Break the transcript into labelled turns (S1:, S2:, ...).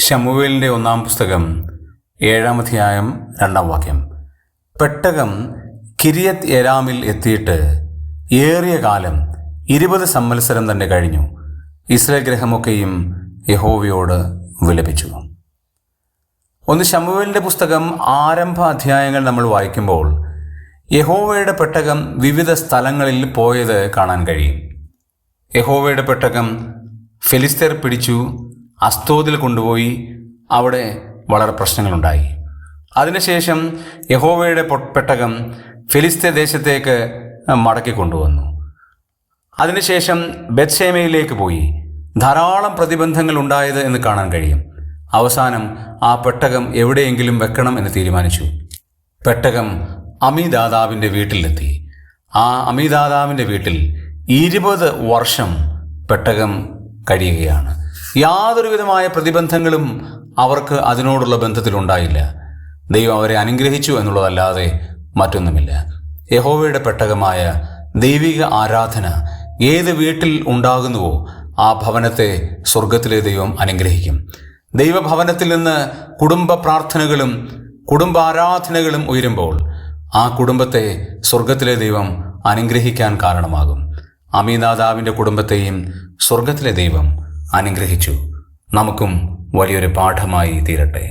S1: ശമുവേലിന്റെ ഒന്നാം പുസ്തകം ഏഴാമധ്യായം രണ്ടാം വാക്യം. പെട്ടകം കിരിയത്ത് എരാമിൽ എത്തിയിട്ട് ഏറിയ കാലം ഇരുപത് സംവത്സരം തന്നെ കഴിഞ്ഞു. ഇസ്രേൽ ഗ്രഹമൊക്കെയും യഹോവയോട് വിലപിച്ചു. ഒന്ന് ശമുവേലിന്റെ പുസ്തകം ആരംഭ അധ്യായങ്ങൾ നമ്മൾ വായിക്കുമ്പോൾ യഹോവയുടെ പെട്ടകം വിവിധ സ്ഥലങ്ങളിൽ പോയത് കാണാൻ കഴിയും. യഹോവയുടെ പെട്ടകം ഫിലിസ്തീർ പിടിച്ചു അസ്തോദിൽ കൊണ്ടുപോയി അവിടെ വളരെ പ്രശ്നങ്ങളുണ്ടായി. അതിനുശേഷം യഹോവയുടെ പെട്ടകം ഫിലിസ്തീൻ ദേശത്തേക്ക് മടക്കി കൊണ്ടുവന്നു. അതിനുശേഷം ബെത്സേമയിലേക്ക് പോയി. ധാരാളം പ്രതിബന്ധങ്ങൾ ഉണ്ടായത് എന്ന് കാണാൻ കഴിയും. അവസാനം ആ പെട്ടകം എവിടെയെങ്കിലും വെക്കണം എന്ന് തീരുമാനിച്ചു. പെട്ടകം അമിദാദാവിന്റെ വീട്ടിലെത്തി. ആ അമിദാദാവിന്റെ വീട്ടിൽ ഇരുപത് വർഷം പെട്ടകം കഴിയുകയാണ്. യാതൊരുവിധമായ പ്രതിബന്ധങ്ങളും അവർക്ക് അതിനോടുള്ള ബന്ധത്തിലുണ്ടായില്ല. ദൈവം അവരെ അനുഗ്രഹിച്ചു എന്നുള്ളതല്ലാതെ മറ്റൊന്നുമില്ല. യഹോവയുടെ പെട്ടകമായ ദൈവിക ആരാധന ഏത് വീട്ടിൽ ഉണ്ടാകുന്നുവോ ആ ഭവനത്തെ സ്വർഗത്തിലെ ദൈവം അനുഗ്രഹിക്കും. ദൈവഭവനത്തിൽ നിന്ന് കുടുംബ പ്രാർത്ഥനകളും കുടുംബാരാധനകളും ഉയരുമ്പോൾ ആ കുടുംബത്തെ സ്വർഗത്തിലെ ദൈവം അനുഗ്രഹിക്കാൻ കാരണമാകും. അമീനാദാവിന്റെ കുടുംബത്തെയും സ്വർഗത്തിലെ ദൈവം അനുഗ്രഹിച്ചു. നമുക്കും വലിയൊരു പാഠമായി തീരട്ടെ.